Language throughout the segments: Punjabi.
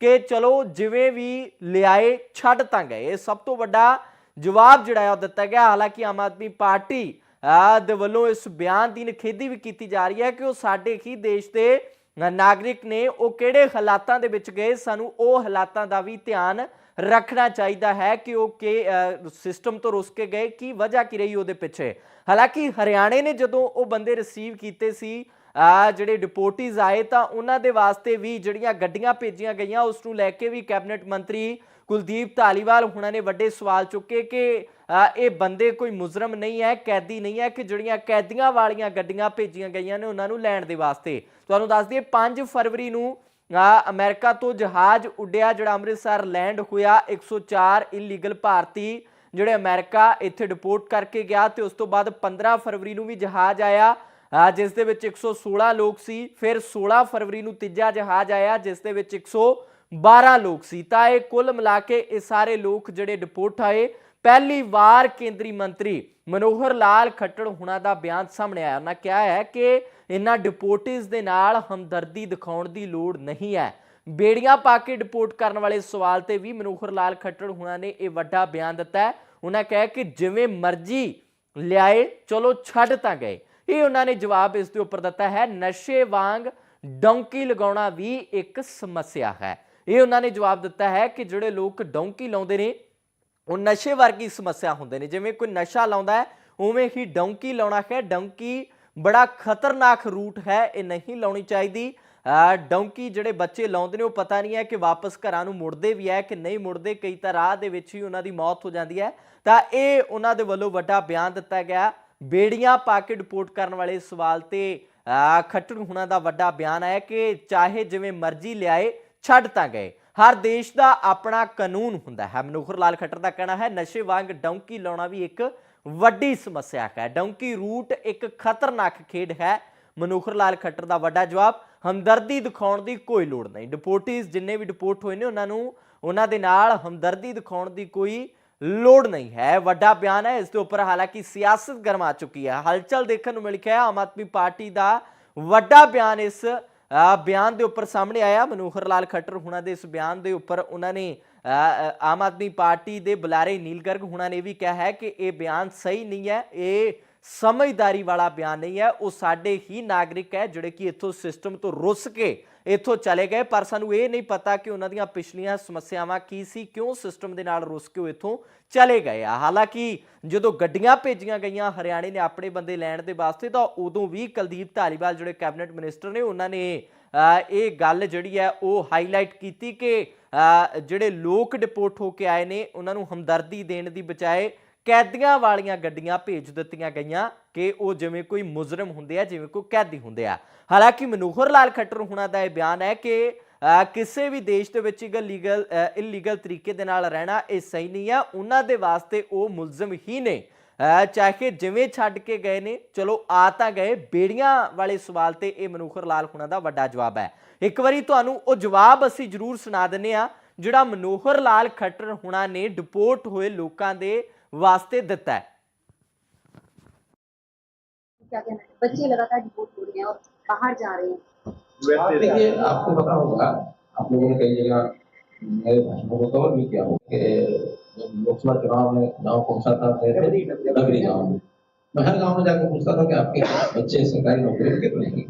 ਕਿ ਚਲੋ ਜਿਵੇਂ ਵੀ ਲਿਆਏ, ਛੱਡ ਤਾਂ ਗਏ। ਇਹ ਸਭ ਤੋਂ ਵੱਡਾ ਜਵਾਬ ਜਿਹੜਾ ਹੈ ਉਹ ਦਿੱਤਾ ਗਿਆ। ਹਾਲਾਂਕਿ ਆਮ ਆਦਮੀ ਪਾਰਟੀ ਦੇ ਵੱਲੋਂ ਇਸ ਬਿਆਨ ਦੀ ਨਿਖੇਧੀ ਵੀ ਕੀਤੀ ਜਾ ਰਹੀ ਹੈ ਕਿ ਉਹ ਸਾਡੇ ਹੀ ਦੇਸ਼ ਦੇ ਨਾਗਰਿਕ ਨੇ। ਉਹ ਕਿਹੜੇ ਹਾਲਾਤਾਂ ਦੇ ਵਿੱਚ ਗਏ? ਸਾਨੂੰ ਉਹ ਹਾਲਾਤਾਂ ਦਾ ਵੀ ਧਿਆਨ ਰੱਖਣਾ ਚਾਹੀਦਾ ਹੈ ਕਿ ਉਹ ਕਿ ਸਿਸਟਮ ਤੋਂ ਰੁਸ ਕੇ ਗਏ। ਕੀ ਵਜ੍ਹਾ ਕੀ ਰਹੀ ਉਹਦੇ ਪਿੱਛੇ? ਹਾਲਾਂਕਿ ਹਰਿਆਣੇ ਨੇ ਜਦੋਂ ਉਹ ਬੰਦੇ ਰਿਸੀਵ ਕੀਤੇ ਸੀ ਜਿਹੜੇ ਡਿਪੋਰਟੀਜ਼ ਆਏ ਤਾਂ ਉਹਨਾਂ ਦੇ ਵਾਸਤੇ ਵੀ ਜਿਹੜੀਆਂ ਗੱਡੀਆਂ ਭੇਜੀਆਂ ਗਈਆਂ ਉਸ ਨੂੰ ਲੈ ਕੇ ਵੀ ਕੈਬਨਿਟ ਮੰਤਰੀ ਕੁਲਦੀਪ ਧਾਲੀਵਾਲ ਹੁਣਾਂ ਨੇ ਵੱਡੇ ਸਵਾਲ ਚੁੱਕੇ ਕਿ ਇਹ ਬੰਦੇ ਕੋਈ ਮੁਜਰਮ ਨਹੀਂ ਹੈ ਕੈਦੀ ਨਹੀਂ ਹੈ ਕਿ ਜਿਹੜੀਆਂ ਕੈਦੀਆਂ ਵਾਲੀਆਂ ਗੱਡੀਆਂ ਭੇਜੀਆਂ ਗਈਆਂ ਨੇ ਉਹਨਾਂ ਨੂੰ ਲੈਣ ਦੇ ਵਾਸਤੇ। ਤੁਹਾਨੂੰ ਦੱਸ ਦਈਏ 5 ਫਰਵਰੀ ਨੂੰ ਆ, ਅਮਰੀਕਾ ਤੋਂ ਜਹਾਜ਼ ਉੱਡਿਆ ਜਿਹੜਾ ਅੰਮ੍ਰਿਤਸਰ ਲੈਂਡ ਹੋਇਆ 104 ਇਲੀਗਲ ਭਾਰਤੀ ਜਿਹੜੇ ਅਮਰੀਕਾ ਇੱਥੇ ਡਿਪੋਰਟ ਕਰਕੇ ਗਿਆ ਤੇ ਉਸ ਤੋਂ ਬਾਅਦ 15 ਫਰਵਰੀ ਨੂੰ ਵੀ ਜਹਾਜ਼ ਆਇਆ। ਜਿਸ ਦੇ ਵਿੱਚ 116 ਲੋਕ ਸੀ, ਫਿਰ 16 ਫਰਵਰੀ ਨੂੰ ਤੀਜਾ ਜਹਾਜ਼ ਆਇਆ, ਜਿਸ ਦੇ ਵਿੱਚ 112 ਲੋਕ ਸੀ। ਤਾਂ ਇਹ ਕੁੱਲ ਮਿਲਾ ਕੇ ਇਹ ਸਾਰੇ ਲੋਕ ਜਿਹੜੇ ਡਿਪੋਰਟ ਆਏ। ਪਹਿਲੀ ਵਾਰ ਕੇਂਦਰੀ ਮੰਤਰੀ ਮਨੋਹਰ ਲਾਲ ਖੱਟੜ ਹੁਣਾਂ ਦਾ ਬਿਆਨ ਸਾਹਮਣੇ ਆਇਆ। ਉਹਨਾਂ ਕਿਹਾ ਹੈ ਕਿ ਇਹਨਾਂ ਡਿਪੋਰਟੀਜ਼ ਦੇ ਨਾਲ ਹਮਦਰਦੀ ਦਿਖਾਉਣ ਦੀ ਲੋੜ ਨਹੀਂ ਹੈ। ਬੇੜੀਆਂ ਪਾ ਕੇ ਡਿਪੋਰਟ ਕਰਨ ਵਾਲੇ ਸਵਾਲ ਤੇ ਵੀ ਮਨੋਹਰ ਲਾਲ ਖੱਟੜ ਹੁਣਾਂ ਨੇ ਇਹ ਵੱਡਾ ਬਿਆਨ ਦਿੱਤਾ ਹੈ। ਉਹਨਾਂ ਕਿਹਾ ਕਿ ਜਿਵੇਂ ਮਰਜ਼ੀ ਲਿਆਏ, ਚਲੋ ਛੱਡ ਤਾਂ ਗਏ। ਇਹ ਉਹਨਾਂ ਨੇ ਜਵਾਬ ਇਸ ਦੇ ਉੱਪਰ ਦਿੱਤਾ ਹੈ, ਨਸ਼ੇ ਵਾਂਗ ਡੌਂਕੀ ਲਗਾਉਣਾ ਵੀ ਇੱਕ ਸਮੱਸਿਆ ਹੈ। ਇਹ ਉਹਨਾਂ ਨੇ ਜਵਾਬ ਦਿੱਤਾ ਹੈ ਕਿ ਜਿਹੜੇ ਲੋਕ ਡੌਂਕੀ ਲਾਉਂਦੇ ਨੇ, ਉਹ ਨਸ਼ੇ ਵਰਗੀ ਸਮੱਸਿਆ ਹੁੰਦੇ ਨੇ। ਜਿਵੇਂ ਕੋਈ ਨਸ਼ਾ ਲਾਉਂਦਾ ਹੈ, ਉਵੇਂ ਹੀ ਡੌਂਕੀ ਲਾਉਣਾ ਹੈ। ਡੌਂਕੀ ਬੜਾ ਖਤਰਨਾਕ ਰੂਟ ਹੈ, ਇਹ ਨਹੀਂ ਲਾਉਣੀ ਚਾਹੀਦੀ। ਡੌਂਕੀ ਜਿਹੜੇ ਬੱਚੇ ਲਾਉਂਦੇ ਨੇ, ਉਹ ਪਤਾ ਨਹੀਂ ਹੈ ਕਿ ਵਾਪਸ ਘਰਾਂ ਨੂੰ ਮੁੜਦੇ ਵੀ ਹੈ ਕਿ ਨਹੀਂ ਮੁੜਦੇ। ਕਈ ਤਾਂ ਰਾਹ ਦੇ ਵਿੱਚ ਹੀ ਉਹਨਾਂ ਦੀ ਮੌਤ ਹੋ ਜਾਂਦੀ ਹੈ। ਤਾਂ ਇਹ ਉਹਨਾਂ ਦੇ ਵੱਲੋਂ ਵੱਡਾ ਬਿਆਨ ਦਿੱਤਾ ਗਿਆ। ਬੇੜੀਆਂ ਪਾ ਕੇ ਡਿਪੋਰਟ ਕਰਨ ਵਾਲੇ ਸਵਾਲ ਤੇ ਅਹ ਖੱਟੜ ਹੁਣਾਂ ਦਾ ਵੱਡਾ ਬਿਆਨ ਹੈ ਕਿ ਚਾਹੇ ਜਿਵੇਂ ਮਰਜ਼ੀ ਲਿਆਏ, ਛੱਡ ਤਾਂ ਗਏ। ਹਰ ਦੇਸ਼ ਦਾ ਆਪਣਾ ਕਾਨੂੰਨ ਹੁੰਦਾ ਹੈ। ਮਨੋਹਰ ਲਾਲ ਖੱਟਰ ਦਾ ਕਹਿਣਾ ਹੈ, ਨਸ਼ੇ ਵਾਂਗ ਡੌਂਕੀ ਲਾਉਣਾ ਵੀ ਇੱਕ ਵੱਡੀ ਸਮੱਸਿਆ ਹੈ। ਡੌਂਕੀ ਰੂਟ ਇੱਕ ਖਤਰਨਾਕ ਖੇਡ ਹੈ। ਮਨੋਹਰ ਲਾਲ ਖੱਟਰ ਦਾ ਵੱਡਾ ਜਵਾਬ, ਹਮਦਰਦੀ ਦਿਖਾਉਣ ਦੀ ਕੋਈ ਲੋੜ ਨਹੀਂ। ਡਿਪੋਰਟੀਜ਼ ਜਿੰਨੇ ਵੀ ਡਿਪੋਰਟ ਹੋਏ ਨੇ, ਉਹਨਾਂ ਨੂੰ, ਉਹਨਾਂ ਦੇ ਨਾਲ ਹਮਦਰਦੀ ਦਿਖਾਉਣ ਦੀ ਕੋਈ ਲੋੜ ਨਹੀਂ ਹੈ। ਵੱਡਾ ਬਿਆਨ ਹੈ। ਇਸ ਦੇ ਉੱਪਰ ਹਾਲਾਂਕਿ ਸਿਆਸਤ ਗਰਮਾ ਚੁੱਕੀ ਹੈ। ਹਲਚਲ ਦੇਖਣ ਨੂੰ ਮਿਲ ਕੇ ਆਮ ਆਦਮੀ ਪਾਰਟੀ ਦਾ ਵੱਡਾ ਬਿਆਨ ਇਸ ਬਿਆਨ ਦੇ ਉੱਪਰ ਸਾਹਮਣੇ ਆਇਆ। ਮਨੋਹਰ ਲਾਲ ਖੱਟਰ ਹੁਣਾਂ ਦੇ ਇਸ ਬਿਆਨ ਦੇ ਉੱਪਰ ਉਹਨਾਂ ਨੇ ਆਮ ਆਦਮੀ ਪਾਰਟੀ ਦੇ ਬੁਲਾਰੇ ਨੀਲ ਗਰਗ ਹੁਣਾਂ ਨੇ ਵੀ ਕਿਹਾ ਹੈ ਕਿ ਇਹ ਬਿਆਨ ਸਹੀ ਨਹੀਂ ਹੈ। ਇਹ ਸਮਝਦਾਰੀ ਵਾਲਾ ਬਿਆਨ ਨਹੀਂ ਹੈ। ਉਹ ਸਾਡੇ ਹੀ ਨਾਗਰਿਕ ਹੈ, ਜਿਹੜੇ ਕਿ ਇੱਥੋਂ ਸਿਸਟਮ ਤੋਂ ਰੁੱਸ ਕੇ ਇੱਥੋਂ ਚਲੇ ਗਏ, ਪਰ ਸਾਨੂੰ ਇਹ ਨਹੀਂ ਪਤਾ ਕਿ ਉਹਨਾਂ ਦੀਆਂ ਪਿਛਲੀਆਂ ਸਮੱਸਿਆਵਾਂ ਕੀ ਸੀ, ਕਿਉਂ ਸਿਸਟਮ ਦੇ ਨਾਲ ਰੁੱਸ ਕੇ ਉਹ ਇੱਥੋਂ ਚਲੇ ਗਏ ਆ। ਹਾਲਾਂਕਿ ਜਦੋਂ ਗੱਡੀਆਂ ਭੇਜੀਆਂ ਗਈਆਂ, ਹਰਿਆਣੇ ਨੇ ਆਪਣੇ ਬੰਦੇ ਲੈਣ ਦੇ ਵਾਸਤੇ, ਤਾਂ ਉਦੋਂ ਵੀ ਕੁਲਦੀਪ ਧਾਲੀਵਾਲ, ਜਿਹੜੇ ਕੈਬਨਿਟ ਮਿਨਿਸਟਰ ਨੇ, ਉਹਨਾਂ ਨੇ ਇਹ ਗੱਲ ਜਿਹੜੀ ਹੈ, ਉਹ ਹਾਈਲਾਈਟ ਕੀਤੀ ਕਿ ਜਿਹੜੇ ਲੋਕ ਡਿਪੋਰਟ ਹੋ ਕੇ ਆਏ ਨੇ, ਉਹਨਾਂ ਨੂੰ ਹਮਦਰਦੀ ਦੇਣ ਦੀ ਬਜਾਏ ਕੈਦੀਆਂ ਵਾਲੀਆਂ ਗੱਡੀਆਂ ਭੇਜ ਦਿੱਤੀਆਂ ਗਈਆਂ ਕਿ ਉਹ ਜਿਵੇਂ ਕੋਈ ਮੁਜਰਮ ਹੁੰਦੇ ਆ, ਜਿਵੇਂ ਕੋਈ ਕੈਦੀ ਹੁੰਦੇ ਆ। ਹਾਲਾਂਕਿ ਮਨੋਹਰ ਲਾਲ ਖੱਟਰ ਹੁਣਾਂ ਦਾ ਇਹ ਬਿਆਨ ਹੈ ਕਿ ਕਿਸੇ ਵੀ ਦੇਸ਼ ਦੇ ਵਿੱਚ ਲੀਗਲ ਇਲੀਗਲ ਤਰੀਕੇ ਦੇ ਨਾਲ ਰਹਿਣਾ ਇਹ ਸਹੀ ਨਹੀਂ ਆ। ਉਹਨਾਂ ਦੇ ਵਾਸਤੇ ਉਹ ਮੁਲਜ਼ਮ ਹੀ ਨੇ। ਚਾਹੇ ਜਿਵੇਂ ਛੱਡ ਕੇ ਗਏ ਨੇ, ਚਲੋ ਆ ਤਾਂ ਗਏ, ਬੇੜੀਆਂ ਵਾਲੇ ਸਵਾਲ ਤੇ ਇਹ ਮਨੋਹਰ ਲਾਲ ਹੁਣਾਂ ਦਾ ਵੱਡਾ ਜਵਾਬ ਹੈ। ਇੱਕ ਵਾਰੀ ਤੁਹਾਨੂੰ ਉਹ ਜਵਾਬ ਅਸੀਂ ਜ਼ਰੂਰ ਸੁਣਾ ਦਿੰਨੇ ਆ ਜਿਹੜਾ ਮਨੋਹਰ ਲਾਲ ਖੱਟਰ ਹੁਣਾਂ ਨੇ ਡਿਪੋਰਟ ਹੋਏ ਲੋਕਾਂ ਦੇ वास्ते दिता है। क्या कहना है? बच्चे लगातार हो रहे हैं और बाहर जा रहे हैं। आपको पता होगा आप लोगों ने कई जगह मेरे को कवर भी किया लोकसभा चुनाव में गाँव था में। हर गाँव में जाकर पूछता था कि आपके बच्चे सरकारी नौकरी कितने हैं?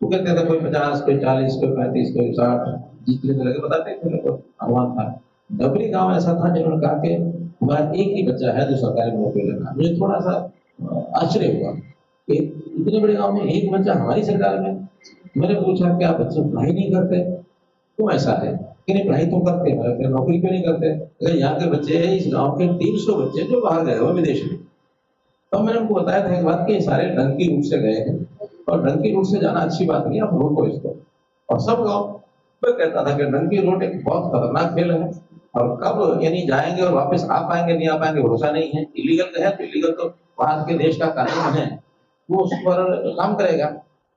वो कहते थे कोई पचास कोई चालीस कोई पैंतीस कोई साठ जितने बताते थे अनुमान था। डबरी गाँव ऐसा था जिन्होंने कहा कि हमारा एक ही बच्चा है जो सरकारी नौकरी लगा मुझे थोड़ा सा आश्चर्य हुआ कि इतने बड़े गाँव में एक बच्चा हमारी सरकार में मैंने पूछा, क्या बच्चे पढ़ाई नहीं करते? क्यों ऐसा है कि नहीं, पढ़ाई तो करते हैं फिर नौकरी क्यों नहीं करते? अगर यहाँ के बच्चे इस गाँव के तीन सौ बच्चे जो बाहर गए हुए विदेश में। तो मैंने उनको बताया था एक बात कि सारे डंकी रूट से गए हैं और डंकी रूट से जाना अच्छी बात नहीं आप रोको इसको। और सब गाँव, मैं कहता था कि डंकी रोड एक बहुत खतरनाक खेल है। और कब यानी जाएँगे और वापस आ पाएँगे नहीं आ पाएँगे भरोसा नहीं है। इलीगल है तो इलीगल तो वहाँ के देश का कानून है। वो उस पर काम करेगा।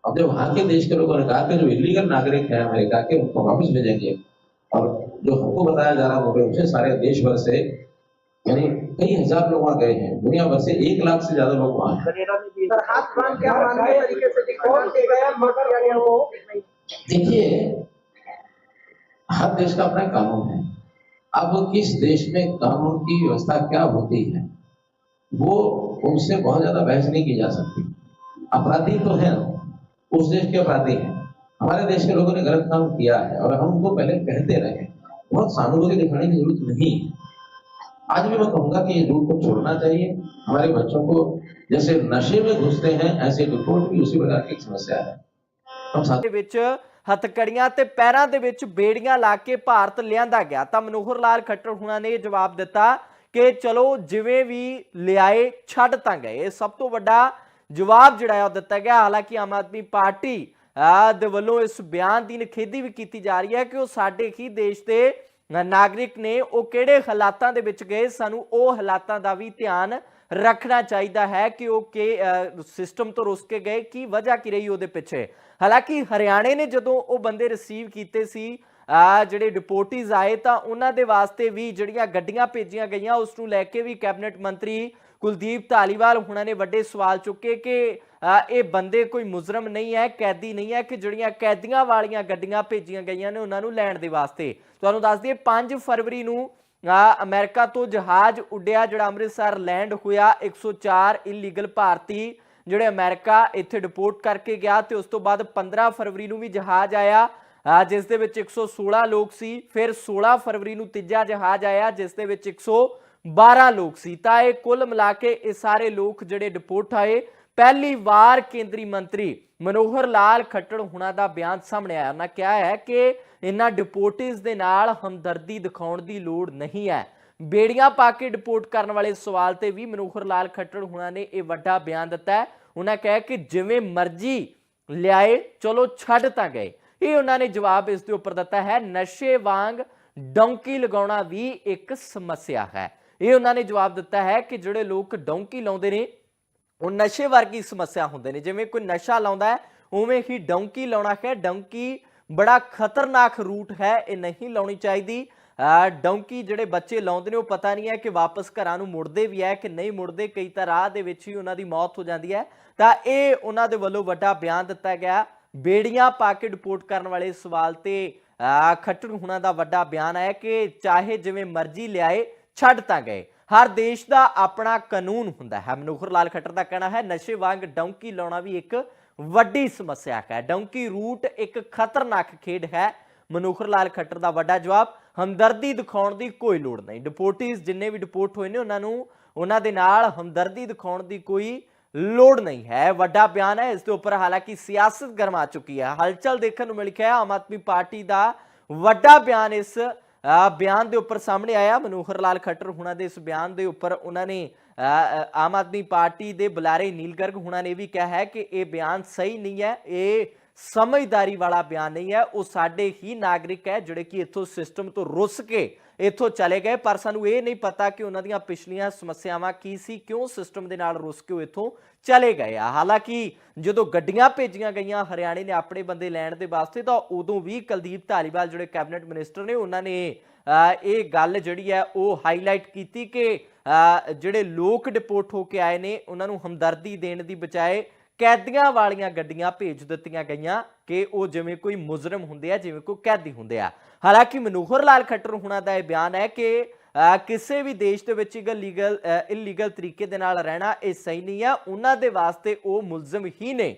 अब जब वहाँ के देश के लोगों ने कहा कि जो इलीगल नागरिक है अमेरिका के उनको वापस भेजेंगे। और जो हमको बताया जा रहा है उनसे सारे देश भर से यानी कई हज़ार लोग वहाँ गए हैं। दुनिया भर से एक लाख से ज़्यादा लोग वहाँ हैं। देखिए हर देश का अपना कानून है। अब किस देश में कानून की व्यवस्था क्या होती है? वो उनसे बहुत ज़्यादा बहस नहीं की जा सकती। अपराधी तो है। उस देश के अपराधी हैं। हमारे देश के लोगों ने गलत काम किया है और हम उनको पहले कहते रहे। बहुत सहानुभूति दिखाने की ज़रूरत नहीं आज भी मैं कहूँगा कि इस रूट को छोड़ना चाहिए। हमारे बच्चों को जैसे नशे में घुसते हैं, ऐसे रिपोर्ट भी उसी प्रकार की समस्या है। हम साथ ਹਥਕੜੀਆਂ ਤੇ ਪੈਰਾਂ ਦੇ ਵਿੱਚ ਬੇੜੀਆਂ ਲਾ ਕੇ ਭਾਰਤ ਲਿਆਂਦਾ ਗਿਆ। ਤਾਂ ਮਨੋਹਰ ਲਾਲ ਖੱਟਰ ਹੁਣਾਂ ਨੇ ਇਹ ਜਵਾਬ ਦਿੱਤਾ ਕਿ ਚਲੋ ਜਿਵੇਂ ਵੀ ਲਿਆਏ ਛੱਡ ਤਾਂ ਗਏ। ਇਹ ਸਭ ਤੋਂ ਵੱਡਾ ਜਵਾਬ ਜਿਹੜਾ ਹੈ ਉਹ ਦਿੱਤਾ ਗਿਆ। ਹਾਲਾਂਕਿ ਆਮ ਆਦਮੀ ਪਾਰਟੀ ਅਹ, ਦੇ ਵੱਲੋਂ ਇਸ ਬਿਆਨ ਦੀ ਨਿਖੇਧੀ ਵੀ ਕੀਤੀ ਜਾ ਰਹੀ ਹੈ ਕਿ ਉਹ ਸਾਡੇ ਹੀ ਦੇਸ਼ ਦੇ ਨਾਗਰਿਕ ਨੇ। ਉਹ ਕਿਹੜੇ ਹਾਲਾਤਾਂ ਦੇ ਵਿੱਚ ਗਏ? ਸਾਨੂੰ ਉਹ ਹਾਲਾਤਾਂ ਦਾ ਵੀ ਧਿਆਨ ਰੱਖਣਾ ਚਾਹੀਦਾ ਹੈ ਕਿ ਉਹ ਕਿ ਸਿਸਟਮ ਤੋਂ ਰੁਸ ਕੇ ਗਏ, ਕੀ ਵਜ੍ਹਾ ਕੀ ਰਹੀ ਉਹਦੇ ਪਿੱਛੇ? ਹਾਲਾਂਕਿ ਹਰਿਆਣੇ ਨੇ ਜਦੋਂ ਉਹ ਬੰਦੇ ਰਿਸੀਵ ਕੀਤੇ ਸੀ ਆ ਜਿਹੜੇ ਡਿਪੋਰਟੀਜ਼ ਆਏ, ਤਾਂ ਉਹਨਾਂ ਦੇ ਵਾਸਤੇ ਵੀ ਜਿਹੜੀਆਂ ਗੱਡੀਆਂ ਭੇਜੀਆਂ ਗਈਆਂ, ਉਸ ਨੂੰ ਲੈ ਕੇ ਵੀ ਕੈਬਨਿਟ ਮੰਤਰੀ ਕੁਲਦੀਪ ਧਾਲੀਵਾਲ ਹੁਣਾਂ ਨੇ ਵੱਡੇ ਸਵਾਲ ਚੁੱਕੇ ਕਿ ਇਹ ਬੰਦੇ ਕੋਈ ਮੁਜਰਮ ਨਹੀਂ ਹੈ, ਕੈਦੀ ਨਹੀਂ ਹੈ ਕਿ ਜਿਹੜੀਆਂ ਕੈਦੀਆਂ ਵਾਲੀਆਂ ਗੱਡੀਆਂ ਭੇਜੀਆਂ ਗਈਆਂ ਨੇ ਉਹਨਾਂ ਨੂੰ ਲੈਣ ਦੇ ਵਾਸਤੇ? ਤੁਹਾਨੂੰ ਦੱਸ ਦਈਏ 5 ਫਰਵਰੀ ਨੂੰ ਅਮਰੀਕਾ ਤੋਂ ਜਹਾਜ਼ ਉੱਡਿਆ, ਜਿਹੜਾ ਅੰਮ੍ਰਿਤਸਰ ਲੈਂਡ ਹੋਇਆ 104 ਇਲੀਗਲ ਭਾਰਤੀ, ਜਿਹੜੇ ਅਮਰੀਕਾ ਇੱਥੇ ਡਿਪੋਰਟ ਕਰਕੇ ਗਿਆ ਤੇ ਉਸ ਤੋਂ ਬਾਅਦ 15 ਫਰਵਰੀ ਨੂੰ ਵੀ ਜਹਾਜ਼ ਆਇਆ ਜਿਸ ਦੇ ਵਿੱਚ 116 ਲੋਕ ਸੀ, ਫਿਰ 16 ਫਰਵਰੀ ਨੂੰ ਤੀਜਾ ਜਹਾਜ਼ ਆਇਆ, ਜਿਸ ਦੇ ਵਿੱਚ 112 ਲੋਕ ਸੀ। ਤਾਂ ਇਹ ਕੁੱਲ ਮਿਲਾ ਕੇ ਇਹ ਸਾਰੇ ਲੋਕ ਜਿਹੜੇ ਡਿਪੋਰਟ ਆਏ, ਪਹਿਲੀ ਵਾਰ ਕੇਂਦਰੀ ਮੰਤਰੀ ਮਨੋਹਰ ਲਾਲ ਖੱਟੜ ਹੁਣਾਂ ਦਾ ਬਿਆਨ ਸਾਹਮਣੇ ਆਇਆ। ਉਹਨਾਂ ਕਿਹਾ ਹੈ ਕਿ ਇਹਨਾਂ ਡਿਪੋਰਟਿਸ ਦੇ ਨਾਲ ਹਮਦਰਦੀ ਦਿਖਾਉਣ ਦੀ ਲੋੜ ਨਹੀਂ ਹੈ। ਬੇੜੀਆਂ ਪਾ ਕੇ ਡਿਪੋਰਟ ਕਰਨ ਵਾਲੇ ਸਵਾਲ ਤੇ ਵੀ ਮਨੋਹਰ ਲਾਲ ਖੱਟੜ ਹੁਣਾਂ ਨੇ ਇਹ ਵੱਡਾ ਬਿਆਨ ਦਿੱਤਾ ਹੈ। ਉਹਨਾਂ ਕਿਹਾ ਕਿ ਜਿਵੇਂ ਮਰਜ਼ੀ ਲਿਆਏ, ਚਲੋ ਛੱਡ ਤਾਂ ਗਏ। ਇਹ ਉਹਨਾਂ ਨੇ ਜਵਾਬ ਇਸ ਦੇ ਉੱਪਰ ਦਿੱਤਾ ਹੈ, ਨਸ਼ੇ ਵਾਂਗ ਡੌਂਕੀ ਲਗਾਉਣਾ ਵੀ ਇੱਕ ਸਮੱਸਿਆ ਹੈ। ਇਹ ਉਹਨਾਂ ਨੇ ਜਵਾਬ ਦਿੱਤਾ ਹੈ ਕਿ ਜਿਹੜੇ ਲੋਕ ਡੌਂਕੀ ਲਾਉਂਦੇ ਨੇ ਉਹ ਨਸ਼ੇ ਵਰਗੀ ਸਮੱਸਿਆ ਹੁੰਦੇ ਨੇ। ਜਿਵੇਂ ਕੋਈ ਨਸ਼ਾ ਲਾਉਂਦਾ ਹੈ, ਉਵੇਂ ਹੀ ਡੌਂਕੀ ਲਾਉਣਾ ਹੈ। ਡੌਂਕੀ ਬੜਾ ਖਤਰਨਾਕ ਰੂਟ ਹੈ, ਇਹ ਨਹੀਂ ਲਾਉਣੀ ਚਾਹੀਦੀ। ਡੌਂਕੀ ਜਿਹੜੇ ਬੱਚੇ ਲਾਉਂਦੇ ਨੇ, ਉਹ ਪਤਾ ਨਹੀਂ ਹੈ ਕਿ ਵਾਪਸ ਘਰਾਂ ਨੂੰ ਮੁੜਦੇ ਵੀ ਹੈ ਕਿ ਨਹੀਂ ਮੁੜਦੇ। ਕਈ ਤਾਂ ਰਾਹ ਦੇ ਵਿੱਚ ਹੀ ਉਹਨਾਂ ਦੀ ਮੌਤ ਹੋ ਜਾਂਦੀ ਹੈ। ਤਾਂ ਇਹ ਉਹਨਾਂ ਦੇ ਵੱਲੋਂ ਵੱਡਾ ਬਿਆਨ ਦਿੱਤਾ ਗਿਆ। ਬੇੜੀਆਂ ਪਾ ਕੇ ਡਿਪੋਰਟ ਕਰਨ ਵਾਲੇ ਸਵਾਲ ਤੇ ਅਹ ਖੱਟੜ ਹੁਣਾਂ ਦਾ ਵੱਡਾ ਬਿਆਨ ਹੈ ਕਿ ਚਾਹੇ ਜਿਵੇਂ ਮਰਜ਼ੀ ਲਿਆਏ, ਛੱਡ ਤਾਂ ਗਏ। ਹਰ ਦੇਸ਼ ਦਾ ਆਪਣਾ ਕਾਨੂੰਨ ਹੁੰਦਾ ਹੈ। ਮਨੋਹਰ ਲਾਲ ਖੱਟਰ ਦਾ ਕਹਿਣਾ ਹੈ, ਨਸ਼ੇ ਵਾਂਗ ਡੌਂਕੀ ਲਾਉਣਾ ਵੀ ਇੱਕ ਵੱਡੀ ਸਮੱਸਿਆ ਹੈ। ਡੌਂਕੀ ਰੂਟ ਇੱਕ ਖਤਰਨਾਕ ਖੇਡ ਹੈ। ਮਨੋਹਰ ਲਾਲ ਖੱਟਰ ਦਾ ਵੱਡਾ ਜਵਾਬ, ਹਮਦਰਦੀ ਦਿਖਾਉਣ ਦੀ ਕੋਈ ਲੋੜ ਨਹੀਂ। ਡਿਪੋਰਟੀਜ਼ ਜਿੰਨੇ ਵੀ ਡਿਪੋਰਟ ਹੋਏ ਨੇ, ਉਹਨਾਂ ਨੂੰ, ਉਹਨਾਂ ਦੇ ਨਾਲ ਹਮਦਰਦੀ ਦਿਖਾਉਣ ਦੀ ਕੋਈ ਲੋੜ ਨਹੀਂ ਹੈ। ਵੱਡਾ ਬਿਆਨ ਹੈ, ਇਸ ਦੇ ਉੱਪਰ ਹਾਲਾਂਕਿ ਸਿਆਸਤ ਗਰਮਾ ਚੁੱਕੀ ਹੈ। ਹਲਚਲ ਦੇਖਣ ਨੂੰ ਮਿਲ ਕੇ ਆਮ ਆਦਮੀ ਪਾਰਟੀ ਦਾ ਵੱਡਾ ਬਿਆਨ ਇਸ ਬਿਆਨ ਦੇ ਉੱਪਰ ਸਾਹਮਣੇ ਆਇਆ, ਮਨੋਹਰ ਲਾਲ ਖੱਟਰ ਹੁਣਾਂ ਦੇ ਇਸ ਬਿਆਨ ਦੇ ਉੱਪਰ ਉਹਨਾਂ ਨੇ ਆਮ ਆਦਮੀ ਪਾਰਟੀ ਦੇ ਬੁਲਾਰੇ ਨੀਲਗਰਗ ਹੁਣਾਂ ਨੇ ਵੀ ਕਿਹਾ ਹੈ ਕਿ ਇਹ ਬਿਆਨ ਸਹੀ ਨਹੀਂ ਹੈ, ਇਹ ਸਮਝਦਾਰੀ ਵਾਲਾ ਬਿਆਨ ਨਹੀਂ ਹੈ, ਉਹ ਸਾਡੇ ਹੀ ਨਾਗਰਿਕ ਹੈ ਜਿਹੜੇ ਕਿ ਇੱਥੋਂ ਸਿਸਟਮ ਤੋਂ ਰੁੱਸ ਕੇ ਇੱਥੋਂ ਚਲੇ ਗਏ, ਪਰ ਸਾਨੂੰ ਇਹ ਨਹੀਂ ਪਤਾ ਕਿ ਉਹਨਾਂ ਦੀਆਂ ਪਿਛਲੀਆਂ ਸਮੱਸਿਆਵਾਂ ਕੀ ਸੀ, ਕਿਉਂ ਸਿਸਟਮ ਦੇ ਨਾਲ ਰੁੱਸ ਕੇ ਉਹ ਇੱਥੋਂ ਚਲੇ ਗਏ ਆ। ਹਾਲਾਂਕਿ ਜਦੋਂ ਗੱਡੀਆਂ ਭੇਜੀਆਂ ਗਈਆਂ, ਹਰਿਆਣੇ ਨੇ ਆਪਣੇ ਬੰਦੇ ਲੈਣ ਦੇ ਵਾਸਤੇ, ਤਾਂ ਉਦੋਂ ਵੀ ਕੁਲਦੀਪ ਧਾਲੀਵਾਲ, ਜਿਹੜੇ ਕੈਬਨਿਟ ਮਿਨਿਸਟਰ ਨੇ, ਉਹਨਾਂ ਨੇ ਇਹ ਗੱਲ ਜਿਹੜੀ ਹੈ, ਉਹ ਹਾਈਲਾਈਟ ਕੀਤੀ ਕਿ ਜਿਹੜੇ ਲੋਕ ਡਿਪੋਰਟ ਹੋ ਕੇ ਆਏ ਨੇ, ਉਹਨਾਂ ਨੂੰ ਹਮਦਰਦੀ ਦੇਣ ਦੀ ਬਜਾਏ ਕੈਦੀਆਂ ਵਾਲੀਆਂ ਗੱਡੀਆਂ ਭੇਜ ਦਿੱਤੀਆਂ ਗਈਆਂ ਕਿ ਉਹ ਜਿਵੇਂ ਕੋਈ ਮੁਜਰਮ ਹੁੰਦੇ ਆ, ਜਿਵੇਂ ਕੋਈ ਕੈਦੀ ਹੁੰਦੇ ਆ। ਹਾਲਾਂਕਿ ਮਨੋਹਰ ਲਾਲ ਖੱਟਰ ਹੁਣਾਂ ਦਾ ਇਹ ਬਿਆਨ ਹੈ ਕਿ ਕਿਸੇ ਵੀ ਦੇਸ਼ ਦੇ ਵਿੱਚ ਲੀਗਲ ਇਲੀਗਲ ਤਰੀਕੇ ਦੇ ਨਾਲ ਰਹਿਣਾ ਇਹ ਸਹੀ ਨਹੀਂ ਆ। ਉਹਨਾਂ ਦੇ ਵਾਸਤੇ ਉਹ ਮੁਲਜ਼ਮ ਹੀ ਨੇ।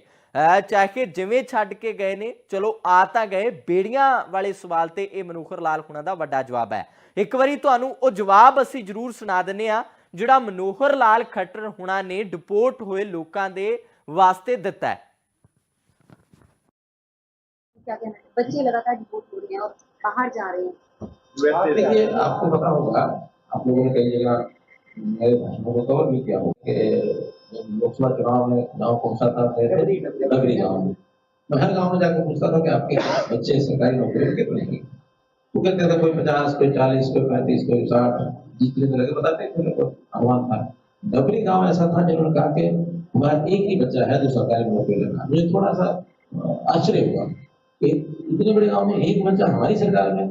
ਚਾਹੇ ਜਿਵੇਂ ਛੱਡ ਕੇ ਗਏ ਨੇ, ਚਲੋ ਆ ਤਾਂ ਗਏ, ਬੇੜੀਆਂ ਵਾਲੇ ਸਵਾਲ ਤੇ ਇਹ ਮਨੋਹਰ ਲਾਲ ਹੁਣਾਂ ਦਾ ਵੱਡਾ ਜਵਾਬ ਹੈ। ਇੱਕ ਵਾਰੀ ਤੁਹਾਨੂੰ ਉਹ ਜਵਾਬ ਅਸੀਂ ਜ਼ਰੂਰ ਸੁਣਾ ਦਿੰਨੇ ਆ ਜਿਹੜਾ ਮਨੋਹਰ ਲਾਲ ਖੱਟਰ ਹੁਣਾਂ ਨੇ ਡਿਪੋਰਟ ਹੋਏ ਲੋਕਾਂ ਦੇ वास्ते दिता है। बच्चे देखिए आपको पूछता था बच्चे सरकारी नौकरी कहते कोई पचास कोई चालीस कोई पैंतीस कोई साठ जितने तरह के बताते थे अनुमान था। डबरी गाँव ऐसा था जिन्होंने कहा कि हमारा एक ही बच्चा है जो सरकारी नौकरी लगा मुझे थोड़ा सा आश्चर्य हुआ कि इतने बड़े गाँव में एक बच्चा हमारी सरकार में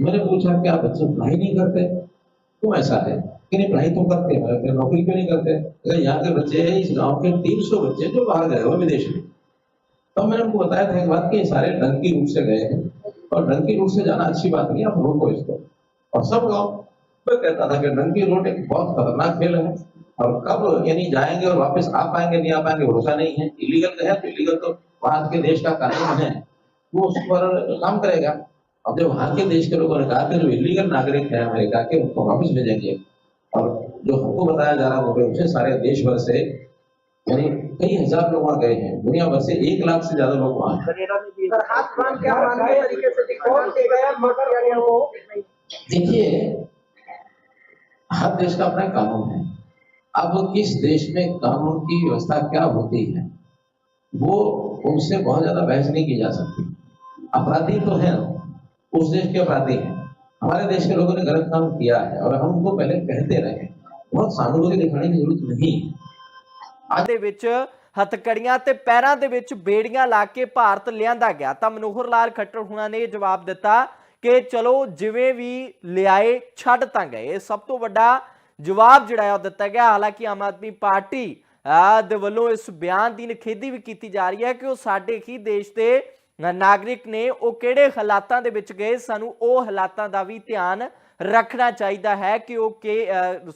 मैंने पूछा, क्या बच्चे पढ़ाई नहीं करते? क्यों ऐसा है कि नहीं, पढ़ाई तो करते हैं फिर नौकरी क्यों नहीं करते? अगर यहाँ के बच्चे हैं इस गाँव के तीन सौ बच्चे जो बाहर गए हुए विदेश में। तो मैंने उनको बताया था एक बात कि सारे डंकी रूप से गए हैं और डंकी रूट से जाना अच्छी बात नहीं आप रोको इसको। और सब गाँव कहता था कि डंकी रोड एक बहुत खतरनाक खेल है। और कब यानी जाएँगे और वापस आ पाएँगे नहीं आ पाएँगे भरोसा नहीं है। इलीगल है तो इलीगल तो भारत के देश का कानून है। वो उस पर काम करेगा। अब जब वहाँ के देश के लोगों ने कहा कि जो इलीगल नागरिक है अमेरिका के उनको वापस भेजेंगे। और जो हमको बताया जा रहा है उसे सारे देश भर से यानी कई हज़ार लोग वहाँ गए हैं। दुनिया भर से एक लाख से ज़्यादा लोग वहाँ देखिए हर देश का अपना कानून है। अब किस देश में कानून की व्यवस्था क्या होती है वो उनसे बहुत ज्यादा बहस नहीं की जा सकती अपराधी तो है उस देश के अपराधी हैं हमारे देश के लोगों ने गलत काम किया है और हम उनको पहले कहते रहे बहुत सहानुभूति दिखाने की जरूरत नहीं है ਦੇ ਵਿੱਚ ਹਥਕੜੀਆਂ ਤੇ ਪੈਰਾਂ ਦੇ ਵਿੱਚ ਬੇੜੀਆਂ ਲਾ ਕੇ ਭਾਰਤ ਲਿਆਂਦਾ ਗਿਆ ਤਾਂ ਮਨੋਹਰ ਲਾਲ ਖੱਟਰ ਹੁਣਾਂ ਨੇ ਇਹ ਜਵਾਬ ਦਿੱਤਾ ਕਿ ਚਲੋ ਜਿਵੇਂ ਵੀ ਲਿਆਏ ਛੱਡ ਤਾਂ ਗਏ ਇਹ ਸਭ ਤੋਂ ਵੱਡਾ ਜਵਾਬ ਜਿਹੜਾ ਹੈ ਉਹ ਦਿੱਤਾ ਗਿਆ। ਹਾਲਾਂਕਿ ਆਮ ਆਦਮੀ ਪਾਰਟੀ ਦੇ ਵੱਲੋਂ ਇਸ ਬਿਆਨ ਦੀ ਨਿਖੇਧੀ ਵੀ ਕੀਤੀ ਜਾ ਰਹੀ ਹੈ ਕਿ ਉਹ ਸਾਡੇ ਹੀ ਦੇਸ਼ ਦੇ ਨਾਗਰਿਕ ਨੇ। ਉਹ ਕਿਹੜੇ ਹਾਲਾਤਾਂ ਦੇ ਵਿੱਚ ਗਏ? ਸਾਨੂੰ ਉਹ ਹਾਲਾਤਾਂ ਦਾ ਵੀ ਧਿਆਨ ਰੱਖਣਾ ਚਾਹੀਦਾ ਹੈ ਕਿ ਉਹ ਕਿ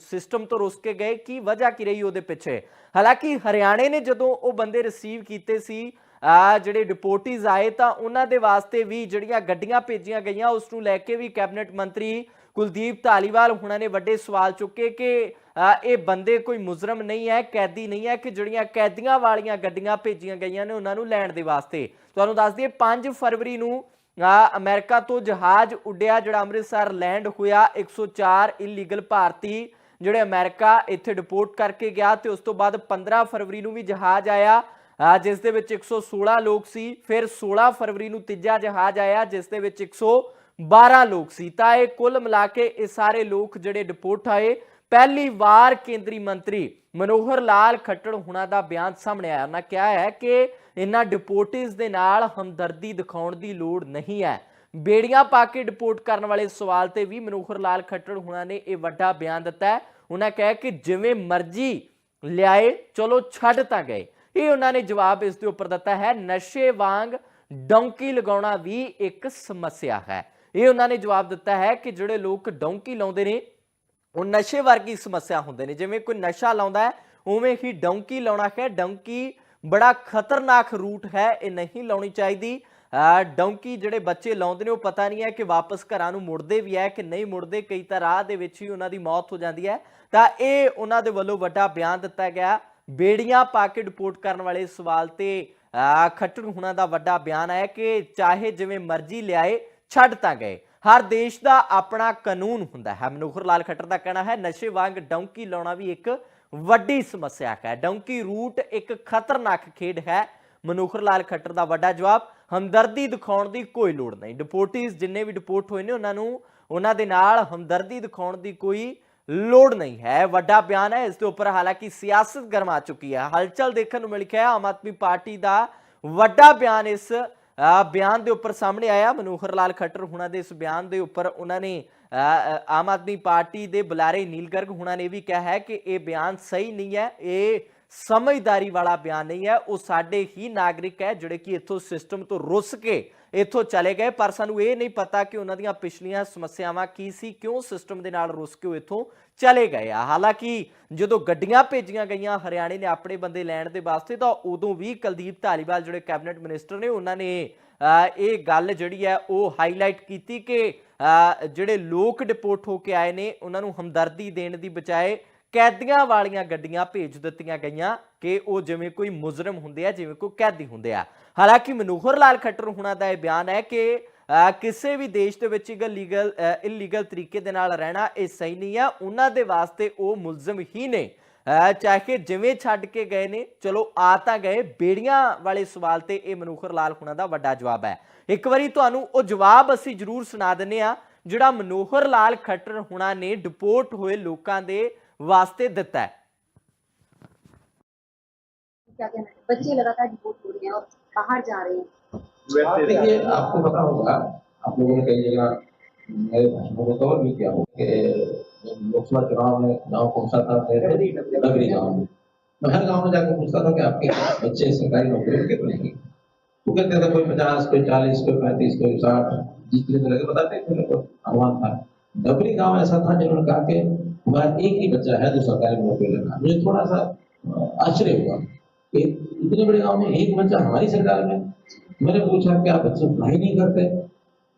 ਸਿਸਟਮ ਤੋਂ ਰੁਸ ਕੇ ਗਏ। ਕੀ ਵਜ੍ਹਾ ਕੀ ਰਹੀ ਉਹਦੇ ਪਿੱਛੇ? ਹਾਲਾਂਕਿ ਹਰਿਆਣੇ ਨੇ ਜਦੋਂ ਉਹ ਬੰਦੇ ਰਿਸੀਵ ਕੀਤੇ ਸੀ ਜਿਹੜੇ ਡਿਪੋਰਟੀਜ਼ ਆਏ ਤਾਂ ਉਹਨਾਂ ਦੇ ਵਾਸਤੇ ਵੀ ਜਿਹੜੀਆਂ ਗੱਡੀਆਂ ਭੇਜੀਆਂ ਗਈਆਂ, ਉਸ ਨੂੰ ਲੈ ਕੇ ਵੀ ਕੈਬਨਿਟ ਮੰਤਰੀ ਕੁਲਦੀਪ ਧਾਲੀਵਾਲ ਹੁਣਾਂ ਨੇ ਵੱਡੇ ਸਵਾਲ ਚੁੱਕੇ ਕਿ ਇਹ ਬੰਦੇ ਕੋਈ ਮੁਜਰਮ ਨਹੀਂ ਹੈ ਕੈਦੀ ਨਹੀਂ ਹੈ ਕਿ ਜਿਹੜੀਆਂ ਕੈਦੀਆਂ ਵਾਲੀਆਂ ਗੱਡੀਆਂ ਭੇਜੀਆਂ ਗਈਆਂ ਨੇ ਉਹਨਾਂ ਨੂੰ ਲੈਣ ਦੇ ਵਾਸਤੇ? ਤੁਹਾਨੂੰ ਦੱਸ ਦਈਏ 5 ਫਰਵਰੀ ਨੂੰ ਆ, ਅਮਰੀਕਾ ਤੋਂ ਜਹਾਜ਼ ਉੱਡਿਆ ਜਿਹੜਾ ਅੰਮ੍ਰਿਤਸਰ ਲੈਂਡ ਹੋਇਆ 104 ਇਲੀਗਲ ਭਾਰਤੀ ਜਿਹੜੇ ਅਮਰੀਕਾ ਇੱਥੇ ਡਿਪੋਰਟ ਕਰਕੇ ਗਿਆ ਤੇ ਉਸ ਤੋਂ ਬਾਅਦ 15 ਫਰਵਰੀ ਨੂੰ ਵੀ ਜਹਾਜ਼ ਆਇਆ ਆ, ਜਿਸ ਦੇ ਵਿੱਚ 116 ਲੋਕ ਸੀ ਫਿਰ 16 ਫਰਵਰੀ ਨੂੰ ਤੀਜਾ ਜਹਾਜ਼ ਆਇਆ ਜਿਸ ਦੇ ਵਿੱਚ 112 ਲੋਕ ਸੀ। ਤਾਂ ਇਹ ਕੁੱਲ ਮਿਲਾ ਕੇ ਇਹ ਸਾਰੇ ਲੋਕ ਜਿਹੜੇ ਡਿਪੋਰਟ ਆਏ। ਪਹਿਲੀ ਵਾਰ ਕੇਂਦਰੀ ਮੰਤਰੀ ਮਨੋਹਰ ਲਾਲ ਖੱਟੜ ਹੁਣਾਂ ਦਾ ਬਿਆਨ ਸਾਹਮਣੇ ਆਇਆ। ਉਹਨਾਂ ਕਿਹਾ ਹੈ ਕਿ ਇਹਨਾਂ ਡਿਪੋਰਟੀਜ਼ ਦੇ ਨਾਲ ਹਮਦਰਦੀ ਦਿਖਾਉਣ ਦੀ ਲੋੜ ਨਹੀਂ ਹੈ। ਬੇੜੀਆਂ ਪਾ ਕੇ ਡਿਪੋਰਟ ਕਰਨ ਵਾਲੇ ਸਵਾਲ ਤੇ ਵੀ ਮਨੋਹਰ ਲਾਲ ਖੱਟੜ ਹੁਣਾਂ ਨੇ ਇਹ ਵੱਡਾ ਬਿਆਨ ਦਿੱਤਾ ਹੈ। ਉਹਨਾਂ ਕਿਹਾ ਕਿ ਜਿਵੇਂ ਮਰਜ਼ੀ ਲਿਆਏ, ਚਲੋ ਛੱਡ ਤਾਂ ਗਏ। ਇਹ ਉਹਨਾਂ ਨੇ ਜਵਾਬ ਇਸ ਦੇ ਉੱਪਰ ਦਿੱਤਾ ਹੈ, ਨਸ਼ੇ ਵਾਂਗ ਡੌਂਕੀ ਲਗਾਉਣਾ ਵੀ ਇੱਕ ਸਮੱਸਿਆ ਹੈ। ਇਹ ਉਹਨਾਂ ਨੇ ਜਵਾਬ ਦਿੱਤਾ ਹੈ ਕਿ ਜਿਹੜੇ ਲੋਕ ਡੌਂਕੀ ਲਾਉਂਦੇ ਨੇ, ਉਹ ਨਸ਼ੇ ਵਰਗੀ ਸਮੱਸਿਆ ਹੁੰਦੇ ਨੇ। ਜਿਵੇਂ ਕੋਈ ਨਸ਼ਾ ਲਾਉਂਦਾ ਹੈ, ਉਵੇਂ ਹੀ ਡੌਂਕੀ ਲਾਉਣਾ ਹੈ। ਡੌਂਕੀ ਬੜਾ ਖਤਰਨਾਕ ਰੂਟ ਹੈ, ਇਹ ਨਹੀਂ ਲਾਉਣੀ ਚਾਹੀਦੀ। ਡੌਂਕੀ ਜਿਹੜੇ ਬੱਚੇ ਲਾਉਂਦੇ ਨੇ, ਉਹ ਪਤਾ ਨਹੀਂ ਹੈ ਕਿ ਵਾਪਸ ਘਰਾਂ ਨੂੰ ਮੁੜਦੇ ਵੀ ਹੈ ਕਿ ਨਹੀਂ ਮੁੜਦੇ। ਕਈ ਤਾਂ ਰਾਹ ਦੇ ਵਿੱਚ ਹੀ ਉਹਨਾਂ ਦੀ ਮੌਤ ਹੋ ਜਾਂਦੀ ਹੈ। ਤਾਂ ਇਹ ਉਹਨਾਂ ਦੇ ਵੱਲੋਂ ਵੱਡਾ ਬਿਆਨ ਦਿੱਤਾ ਗਿਆ। ਬੇੜੀਆਂ ਪਾ ਕੇ ਡਿਪੋਰਟ ਕਰਨ ਵਾਲੇ ਸਵਾਲ ਤੇ, ਅਹ ਖੱਟਰ ਹੁਣਾਂ ਦਾ ਵੱਡਾ ਬਿਆਨ ਹੈ ਕਿ ਚਾਹੇ ਜਿਵੇਂ ਮਰਜ਼ੀ ਲਿਆਏ ਛੱਡ ਤਾਂ ਗਏ। ਹਰ ਦੇਸ਼ ਦਾ ਆਪਣਾ ਕਾਨੂੰਨ ਹੁੰਦਾ ਹੈ। ਮਨੋਹਰ ਲਾਲ ਖੱਟਰ ਦਾ ਕਹਿਣਾ ਹੈ, ਨਸ਼ੇ ਵਾਂਗ ਡੌਂਕੀ ਲਾਉਣਾ ਵੀ ਇੱਕ ਵੱਡੀ ਸਮੱਸਿਆ ਹੈ। ਡੌਂਕੀ ਰੂਟ ਇੱਕ ਖਤਰਨਾਕ ਖੇਡ ਹੈ। ਮਨੋਹਰ ਲਾਲ ਖੱਟਰ ਦਾ ਵੱਡਾ ਜਵਾਬ, ਹਮਦਰਦੀ ਦਿਖਾਉਣ ਦੀ ਕੋਈ ਲੋੜ ਨਹੀਂ। ਡਿਪੋਰਟੀਜ਼ ਜਿੰਨੇ ਵੀ ਡਿਪੋਰਟ ਹੋਏ ਨੇ, ਉਹਨਾਂ ਨੂੰ, ਉਹਨਾਂ ਦੇ ਨਾਲ ਹਮਦਰਦੀ ਦਿਖਾਉਣ ਦੀ ਕੋਈ ਲੋੜ ਨਹੀਂ ਹੈ। ਵੱਡਾ ਬਿਆਨ ਹੈ, ਇਸ ਦੇ ਉੱਪਰ ਹਾਲਾਂਕਿ ਸਿਆਸਤ ਗਰਮਾ ਚੁੱਕੀ ਹੈ। ਹਲਚਲ ਦੇਖਣ ਨੂੰ ਮਿਲ ਹੈ ਆਮ ਆਦਮੀ ਪਾਰਟੀ ਦਾ ਵੱਡਾ ਬਿਆਨ ਇਸ ਬਿਆਨ ਦੇ ਉੱਪਰ ਸਾਹਮਣੇ ਆਇਆ ਮਨੋਹਰ ਲਾਲ ਖੱਟਰ ਹੁਣਾਂ ਦੇ ਇਸ ਬਿਆਨ ਦੇ ਉੱਪਰ ਉਹਨਾਂ ਨੇ ਅ, ਆਮ ਆਦਮੀ ਪਾਰਟੀ ਦੇ ਬੁਲਾਰੇ ਨੀਲਗਰਗ ਹੁਣਾਂ ਨੇ ਵੀ ਕਿਹਾ ਹੈ ਕਿ ਇਹ ਬਿਆਨ ਸਹੀ ਨਹੀਂ ਹੈ ਇਹ ਸਮਝਦਾਰੀ ਵਾਲਾ ਬਿਆਨ ਨਹੀਂ ਹੈ ਉਹ ਸਾਡੇ ਹੀ ਨਾਗਰਿਕ ਹੈ ਜਿਹੜੇ ਕਿ ਇੱਥੋਂ ਸਿਸਟਮ ਤੋਂ ਰੁੱਸ ਕੇ ਇੱਥੋਂ ਚਲੇ ਗਏ, ਪਰ ਸਾਨੂੰ ਇਹ ਨਹੀਂ ਪਤਾ ਕਿ ਉਹਨਾਂ ਦੀਆਂ ਪਿਛਲੀਆਂ ਸਮੱਸਿਆਵਾਂ ਕੀ ਸੀ, ਕਿਉਂ ਸਿਸਟਮ ਦੇ ਨਾਲ ਰੁੱਸ ਕੇ ਉਹ ਇੱਥੋਂ ਚਲੇ ਗਏ ਆ। ਹਾਲਾਂਕਿ ਜਦੋਂ ਗੱਡੀਆਂ ਭੇਜੀਆਂ ਗਈਆਂ ਹਰਿਆਣੇ ਨੇ ਆਪਣੇ ਬੰਦੇ ਲੈਣ ਦੇ ਵਾਸਤੇ, ਤਾਂ ਉਦੋਂ ਵੀ ਕੁਲਦੀਪ ਧਾਲੀਵਾਲ ਜਿਹੜੇ ਕੈਬਨਿਟ ਮਿਨਿਸਟਰ ਨੇ, ਉਹਨਾਂ ਨੇ ਇਹ ਗੱਲ ਜਿਹੜੀ ਹੈ ਉਹ ਹਾਈਲਾਈਟ ਕੀਤੀ ਕਿ ਜਿਹੜੇ ਲੋਕ ਡਿਪੋਰਟ ਹੋ ਕੇ ਆਏ ਨੇ, ਉਹਨਾਂ ਨੂੰ ਹਮਦਰਦੀ ਦੇਣ ਦੀ ਬਜਾਏ ਕੈਦੀਆਂ ਵਾਲੀਆਂ ਗੱਡੀਆਂ ਭੇਜ ਦਿੱਤੀਆਂ ਗਈਆਂ ਕਿ ਉਹ ਜਿਵੇਂ ਕੋਈ ਮੁਜਰਮ ਹੁੰਦੇ ਆ, ਜਿਵੇਂ ਕੋਈ ਕੈਦੀ ਹੁੰਦੇ ਆ। ਹਾਲਾਂਕਿ ਮਨੋਹਰ ਲਾਲ ਖੱਟਰ ਹੁਣਾਂ ਦਾ ਇਹ ਬਿਆਨ ਹੈ ਕਿ ਕਿਸੇ ਵੀ ਦੇਸ਼ ਦੇ ਵਿੱਚ ਲੀਗਲ ਇਲੀਗਲ ਤਰੀਕੇ ਦੇ ਨਾਲ ਰਹਿਣਾ ਇਹ ਸਹੀ ਨਹੀਂ ਆ। ਉਹਨਾਂ ਦੇ ਵਾਸਤੇ ਉਹ ਮੁਲਜ਼ਮ ਹੀ ਨੇ। ਚਾਹੇ ਜਿਵੇਂ ਛੱਡ ਕੇ ਗਏ ਨੇ, ਚਲੋ ਆ ਤਾਂ ਗਏ, ਬੇੜੀਆਂ ਵਾਲੇ ਸਵਾਲ ਤੇ ਇਹ ਮਨੋਹਰ ਲਾਲ ਹੁਣਾਂ ਦਾ ਵੱਡਾ ਜਵਾਬ ਹੈ। ਇੱਕ ਵਾਰੀ ਤੁਹਾਨੂੰ ਉਹ ਜਵਾਬ ਅਸੀਂ ਜ਼ਰੂਰ ਸੁਣਾ ਦਿੰਨੇ ਆ ਜਿਹੜਾ ਮਨੋਹਰ ਲਾਲ ਖੱਟਰ ਹੁਣਾਂ ਨੇ ਡਿਪੋਰਟ ਹੋਏ ਲੋਕਾਂ ਦੇ ਵਾਸਤੇ ਦਿੱਤਾ ਬੱਚੇ ਲਗਾਤਾਰ ਡਿਪੋਰਟ ਹੋ ਰਹੇ ਹਨ ਔਰ बाहर जा रहे हैं। देखिए आपको पता होगा आप लोगों ने कई जगह मेरे भाषणों को कवर भी किया हो लोकसभा चुनाव में गाँव पहुँचा था नगरी गाँव में। मैं हर गाँव में जाकर पूछता था कि आपके बच्चे सरकारी नौकरी में कितने हैं? वो कहते थे कोई पचास कोई चालीस कोई पैंतीस कोई साठ जितने तरह के बताते थे मेरे को अनुमान था। डबरी गाँव ऐसा था जिन्होंने कहा कि हमारा एक ही बच्चा है जो सरकारी नौकरी लगा मुझे थोड़ा सा आश्चर्य हुआ। कि इतने बड़े गाँव में एक बच्चा हमारी सरकार में मैंने पूछा क्या बच्चे पढ़ाई नहीं करते?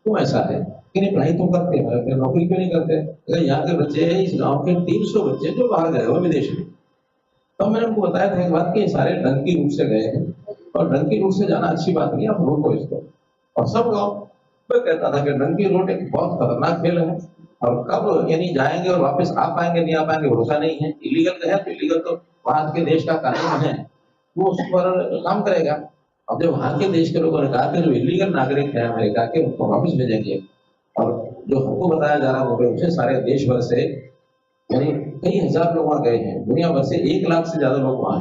क्यों ऐसा है कि नहीं पढ़ाई तो करते हैं नौकरी क्यों नहीं करते? अगर यहाँ के बच्चे इस गाँव के तीन सौ बच्चे जो बाहर गए हुए विदेश में। तो मैंने उनको बताया था एक बात कि सारे डंकी रूट से गए हैं और डंकी रूट से जाना अच्छी बात नहीं है, आप रोको इसको। और सब गाँव मैं कहता था कि डंकी रोड एक बहुत खतरनाक खेल है और कब यानी जाएँगे और वापस आ पाएँगे नहीं आ पाएँगे भरोसा नहीं है। इलीगल है तो इलीगल तो भारत के देश का कानून है। वो उस पर काम करेगा। अब जब वहाँ के देश के लोगों ने कहा कि जो इलीगल नागरिक है अमेरिका के उनको वापस भेजेंगे। और जो हमको बताया जा रहा है वो उसे सारे देश भर से यानी कई हज़ार लोग वहाँ गए हैं। दुनिया भर से एक लाख से ज़्यादा लोग वहाँ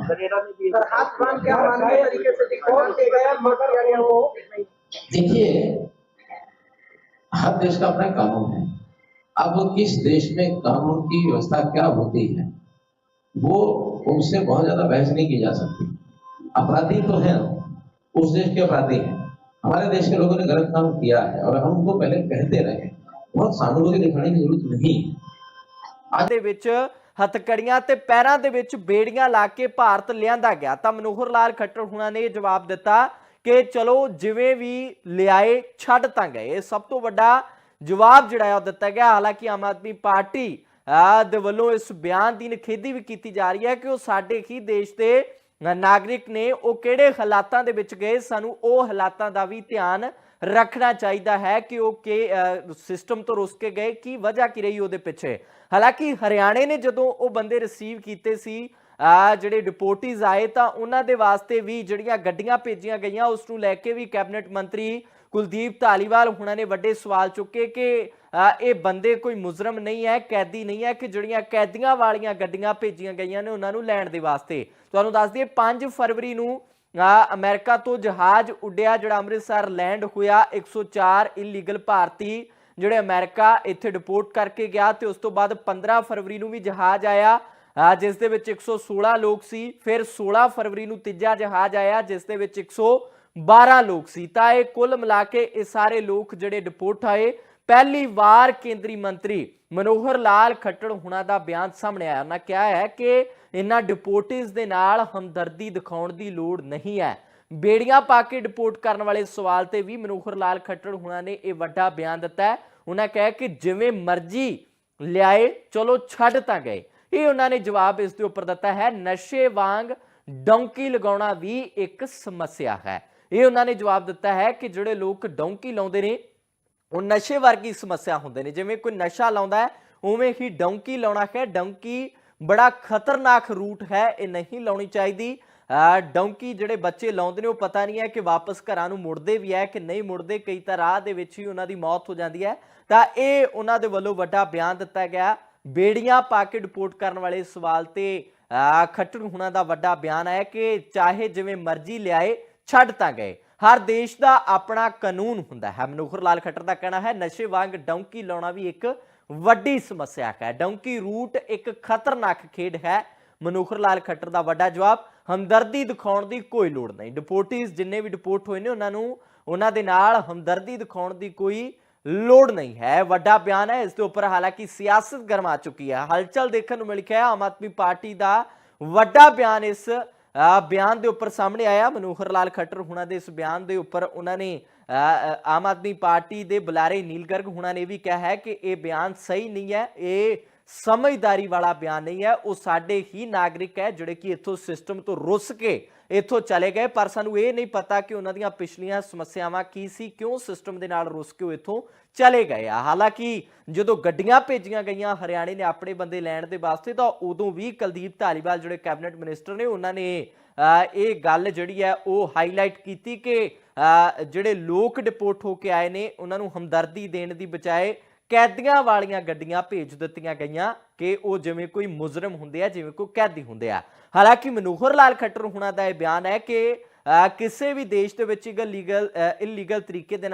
देखिए हर देश का अपना कानून है। अब किस देश में कानून की व्यवस्था क्या होती है वो उनसे बहुत ज़्यादा बहस नहीं की जा सकती। अपराधी तो है उस देश के अपराधी हैं हमारे देश के लोगों ने गलत काम किया है और हम उनको पहले कहते रहे बहुत सहानुभूति दिखाने की जरूरत नहीं है ਅੱਜ ਦੇ ਵਿੱਚ ਹਥਕੜੀਆਂ ਤੇ ਪੈਰਾਂ ਦੇ ਵਿੱਚ ਬੇੜੀਆਂ ਲਾ ਕੇ ਭਾਰਤ ਲਿਆਂਦਾ ਗਿਆ ਤਾਂ ਮਨੋਹਰ ਲਾਲ ਖੱਟਰ ਹੁਣਾਂ ਨੇ ਜਵਾਬ ਦਿੱਤਾ ਕਿ ਚਲੋ ਜਿਵੇਂ ਵੀ ਲਿਆਏ ਛੱਡ ਤਾਂ ਗਏ ਇਹ ਸਭ ਤੋਂ ਵੱਡਾ ਜਵਾਬ ਜਿਹੜਾ ਹੈ ਉਹ ਦਿੱਤਾ ਗਿਆ ਹਾਲਾਂਕਿ ਆਮ ਆਦਮੀ ਪਾਰਟੀ ਅਹ, ਦੇ ਵੱਲੋਂ ਇਸ ਬਿਆਨ ਦੀ ਨਿਖੇਧੀ ਵੀ ਕੀਤੀ ਜਾ ਰਹੀ ਹੈ ਕਿ ਉਹ ਸਾਡੇ ਹੀ ਦੇਸ਼ ਦੇ ਅਹ, ਨਾਗਰਿਕ ਨੇ ਉਹ ਕਿਹੜੇ ਹਾਲਾਤਾਂ ਦੇ ਵਿੱਚ ਗਏ? ਸਾਨੂੰ ਉਹ ਹਾਲਾਤਾਂ ਦਾ ਵੀ ਧਿਆਨ ਰੱਖਣਾ ਚਾਹੀਦਾ ਹੈ ਕਿ ਉਹ ਕਿ ਸਿਸਟਮ ਤੋਂ ਰੁੱਸ ਕੇ ਗਏ। ਕੀ ਵਜ੍ਹਾ ਕੀ ਰਹੀ ਉਹਦੇ ਪਿੱਛੇ? ਹਾਲਾਂਕਿ ਹਰਿਆਣੇ ਨੇ ਜਦੋਂ ਉਹ ਬੰਦੇ ਰਿਸੀਵ ਕੀਤੇ ਸੀ, ਆ, ਜਿਹੜੇ ਡਿਪੋਰਟੀਜ਼ ਆਏ ਤਾਂ ਉਹਨਾਂ ਦੇ ਵਾਸਤੇ ਵੀ ਜਿਹੜੀਆਂ ਗੱਡੀਆਂ ਭੇਜੀਆਂ ਗਈਆਂ, ਉਸ ਨੂੰ ਲੈ ਕੇ ਵੀ ਕੈਬਨਿਟ ਮੰਤਰੀ ਕੁਲਦੀਪ ਧਾਲੀਵਾਲ ਹੁਣਾਂ ਨੇ ਵੱਡੇ ਸਵਾਲ ਚੁੱਕੇ ਕਿ ਇਹ ਬੰਦੇ ਕੋਈ ਮੁਜਰਮ ਨਹੀਂ ਹੈ ਕੈਦੀ ਨਹੀਂ ਹੈ ਕਿ ਜਿਹੜੀਆਂ ਕੈਦੀਆਂ ਵਾਲੀਆਂ ਗੱਡੀਆਂ ਭੇਜੀਆਂ ਗਈਆਂ ਨੇ ਉਹਨਾਂ ਨੂੰ ਲੈਣ ਦੇ ਵਾਸਤੇ? ਤੁਹਾਨੂੰ ਦੱਸ ਦਈਏ 5 ਫਰਵਰੀ ਨੂੰ ਆ, ਅਮਰੀਕਾ ਤੋਂ ਜਹਾਜ਼ ਉੱਡਿਆ ਜਿਹੜਾ ਅੰਮ੍ਰਿਤਸਰ ਲੈਂਡ ਹੋਇਆ 104 ਇਲੀਗਲ ਭਾਰਤੀ ਜਿਹੜੇ ਅਮਰੀਕਾ ਇੱਥੇ ਡਿਪੋਰਟ ਕਰਕੇ ਗਿਆ ਤੇ ਉਸ ਤੋਂ ਬਾਅਦ 15 ਫਰਵਰੀ ਨੂੰ ਵੀ ਜਹਾਜ਼ ਆਇਆ ਜਿਸ ਦੇ ਵਿੱਚ 116 ਲੋਕ ਸੀ ਫਿਰ 16 ਫਰਵਰੀ ਨੂੰ ਤੀਜਾ ਜਹਾਜ਼ ਆਇਆ ਜਿਸ ਦੇ ਵਿੱਚ 112 ਲੋਕ ਸੀ। ਤਾਂ ਇਹ ਕੁੱਲ ਮਿਲਾ ਕੇ ਇਹ ਸਾਰੇ ਲੋਕ ਜਿਹੜੇ ਡਿਪੋਰਟ ਆਏ, ਪਹਿਲੀ ਵਾਰ ਕੇਂਦਰੀ ਮੰਤਰੀ ਮਨੋਹਰ ਲਾਲ ਖੱਟੜ ਹੁਣਾਂ ਦਾ ਬਿਆਨ ਸਾਹਮਣੇ ਆਇਆ। ਉਹਨਾਂ ਕਿਹਾ ਹੈ ਕਿ ਇਹਨਾਂ ਡਿਪੋਰਟੀਜ਼ ਦੇ ਨਾਲ ਹਮਦਰਦੀ ਦਿਖਾਉਣ ਦੀ ਲੋੜ ਨਹੀਂ ਹੈ। ਬੇੜੀਆਂ ਪਾ ਕੇ ਡਿਪੋਰਟ ਕਰਨ ਵਾਲੇ ਸਵਾਲ ਤੇ ਵੀ ਮਨੋਹਰ ਲਾਲ ਖੱਟੜ ਹੁਣਾਂ ਨੇ ਇਹ ਵੱਡਾ ਬਿਆਨ ਦਿੱਤਾ ਹੈ। ਉਹਨਾਂ ਕਿਹਾ ਕਿ ਜਿਵੇਂ ਮਰਜ਼ੀ ਲਿਆਏ, ਚਲੋ ਛੱਡ ਤਾਂ ਗਏ। ਇਹ ਉਹਨਾਂ ਨੇ ਜਵਾਬ ਇਸ ਦੇ ਉੱਪਰ ਦਿੱਤਾ ਹੈ, ਨਸ਼ੇ ਵਾਂਗ ਡੌਂਕੀ ਲਗਾਉਣਾ ਵੀ ਇੱਕ ਸਮੱਸਿਆ ਹੈ। ਇਹ ਉਹਨਾਂ ਨੇ ਜਵਾਬ ਦਿੱਤਾ ਹੈ ਕਿ ਜਿਹੜੇ ਲੋਕ ਡੌਂਕੀ ਲਾਉਂਦੇ ਨੇ, ਉਹ ਨਸ਼ੇ ਵਰਗੀ ਸਮੱਸਿਆ ਹੁੰਦੇ ਨੇ। ਜਿਵੇਂ ਕੋਈ ਨਸ਼ਾ ਲਾਉਂਦਾ ਹੈ, ਉਵੇਂ ਹੀ ਡੌਂਕੀ ਲਾਉਣਾ ਹੈ। ਡੌਂਕੀ ਬੜਾ ਖਤਰਨਾਕ ਰੂਟ ਹੈ, ਇਹ ਨਹੀਂ ਲਾਉਣੀ ਚਾਹੀਦੀ। ਡੌਂਕੀ ਜਿਹੜੇ ਬੱਚੇ ਲਾਉਂਦੇ ਨੇ, ਉਹ ਪਤਾ ਨਹੀਂ ਹੈ ਕਿ ਵਾਪਸ ਘਰਾਂ ਨੂੰ ਮੁੜਦੇ ਵੀ ਹੈ ਕਿ ਨਹੀਂ ਮੁੜਦੇ। ਕਈ ਤਾਂ ਰਾਹ ਦੇ ਵਿੱਚ ਹੀ ਉਹਨਾਂ ਦੀ ਮੌਤ ਹੋ ਜਾਂਦੀ ਹੈ। ਤਾਂ ਇਹ ਉਹਨਾਂ ਦੇ ਵੱਲੋਂ ਵੱਡਾ ਬਿਆਨ ਦਿੱਤਾ ਗਿਆ। ਬੇੜੀਆਂ ਪਾ ਕੇ ਡਿਪੋਰਟ ਕਰਨ ਵਾਲੇ ਸਵਾਲ ਤੇ ਅਹ ਖੱਟਰ ਹੁਣਾਂ ਦਾ ਵੱਡਾ ਬਿਆਨ ਹੈ ਕਿ ਚਾਹੇ ਜਿਵੇਂ ਮਰਜ਼ੀ ਲਿਆਏ ਛੱਡ ਤਾਂ ਗਏ। ਹਰ ਦੇਸ਼ ਦਾ ਆਪਣਾ ਕਾਨੂੰਨ ਹੁੰਦਾ ਹੈ। ਮਨੋਹਰ ਲਾਲ ਖੱਟਰ ਦਾ ਕਹਿਣਾ ਹੈ, ਨਸ਼ੇ ਵਾਂਗ ਡੌਂਕੀ ਲਾਉਣਾ ਵੀ ਇੱਕ ਵੱਡੀ ਸਮੱਸਿਆ ਹੈ। ਡੌਂਕੀ ਰੂਟ ਇੱਕ ਖਤਰਨਾਕ ਖੇਡ ਹੈ। ਮਨੋਹਰ ਲਾਲ ਖੱਟਰ ਦਾ ਵੱਡਾ ਜਵਾਬ, ਹਮਦਰਦੀ ਦਿਖਾਉਣ ਦੀ ਕੋਈ ਲੋੜ ਨਹੀਂ। ਡਿਪੋਰਟੀਜ਼ ਜਿੰਨੇ ਵੀ ਡਿਪੋਰਟ ਹੋਏ ਨੇ, ਉਹਨਾਂ ਨੂੰ, ਉਹਨਾਂ ਦੇ ਨਾਲ ਹਮਦਰਦੀ ਦਿਖਾਉਣ ਦੀ ਕੋਈ ਲੋੜ ਨਹੀਂ ਹੈ। ਵੱਡਾ ਬਿਆਨ ਹੈ, ਇਸ ਦੇ ਉੱਪਰ ਹਾਲਾਂਕਿ ਸਿਆਸਤ ਗਰਮਾ ਚੁੱਕੀ ਹੈ। ਹਲਚਲ ਦੇਖਣ ਨੂੰ ਮਿਲ ਕੇ ਆਮ ਆਦਮੀ ਪਾਰਟੀ ਦਾ ਵੱਡਾ ਬਿਆਨ ਇਸ ਬਿਆਨ ਦੇ ਉੱਪਰ ਸਾਹਮਣੇ ਆਇਆ ਮਨੋਹਰ ਲਾਲ ਖੱਟਰ ਹੁਣਾਂ ਦੇ ਇਸ ਬਿਆਨ ਦੇ ਉੱਪਰ ਉਹਨਾਂ ਨੇ ਅ, ਆਮ ਆਦਮੀ ਪਾਰਟੀ ਦੇ ਬੁਲਾਰੇ ਨੀਲ ਗਰਗ ਹੁਣਾਂ ਨੇ ਵੀ ਕਿਹਾ ਹੈ ਕਿ ਇਹ ਬਿਆਨ ਸਹੀ ਨਹੀਂ ਹੈ ਇਹ ਸਮਝਦਾਰੀ ਵਾਲਾ ਬਿਆਨ ਨਹੀਂ ਹੈ। ਉਹ ਸਾਡੇ ਹੀ ਨਾਗਰਿਕ ਹੈ ਜਿਹੜੇ ਕਿ ਇੱਥੋਂ ਸਿਸਟਮ ਤੋਂ ਰੁੱਸ ਕੇ ਇੱਥੋਂ ਚਲੇ ਗਏ। ਪਰ ਸਾਨੂੰ ਇਹ ਨਹੀਂ ਪਤਾ ਕਿ ਉਹਨਾਂ ਦੀਆਂ ਪਿਛਲੀਆਂ ਸਮੱਸਿਆਵਾਂ ਕੀ ਸੀ, ਕਿਉਂ ਸਿਸਟਮ ਦੇ ਨਾਲ ਰੁੱਸ ਕੇ ਉਹ ਇੱਥੋਂ ਚਲੇ ਗਏ ਆ। ਹਾਲਾਂਕਿ ਜਦੋਂ ਗੱਡੀਆਂ ਭੇਜੀਆਂ ਗਈਆਂ, ਹਰਿਆਣੇ ਨੇ ਆਪਣੇ ਬੰਦੇ ਲੈਣ ਦੇ ਵਾਸਤੇ, ਤਾਂ ਉਦੋਂ ਵੀ ਕੁਲਦੀਪ ਧਾਲੀਵਾਲ ਜਿਹੜੇ ਕੈਬਨਿਟ ਮਿਨਿਸਟਰ ਨੇ, ਉਹਨਾਂ ਨੇ ਇਹ ਗੱਲ ਜਿਹੜੀ ਹੈ ਉਹ ਹਾਈਲਾਈਟ ਕੀਤੀ ਕਿ ਜਿਹੜੇ ਲੋਕ ਡਿਪੋਰਟ ਹੋ ਕੇ ਆਏ ਨੇ, ਉਹਨਾਂ ਨੂੰ ਹਮਦਰਦੀ ਦੇਣ ਦੀ ਬਜਾਏ ਕੈਦੀਆਂ ਵਾਲੀਆਂ ਗੱਡੀਆਂ ਭੇਜ ਦਿੱਤੀਆਂ ਗਈਆਂ ਕਿ ਉਹ ਜਿਵੇਂ ਕੋਈ ਮੁਜਰਮ ਹੁੰਦੇ ਆ ਜਿਵੇਂ ਕੋਈ ਕੈਦੀ ਹੁੰਦੇ ਆ। ਹਾਲਾਂਕਿ ਮਨੋਹਰ ਲਾਲ ਖੱਟਰ ਹੁਣਾਂ ਦਾ ਇਹ ਬਿਆਨ ਹੈ ਕਿ ਅ, ਕਿਸੇ ਵੀ ਦੇਸ਼ ਦੇ ਵਿੱਚ ਇਲੀਗਲ ਇਲੀਗਲ ਤਰੀਕੇ ਦੇ ਨਾਲ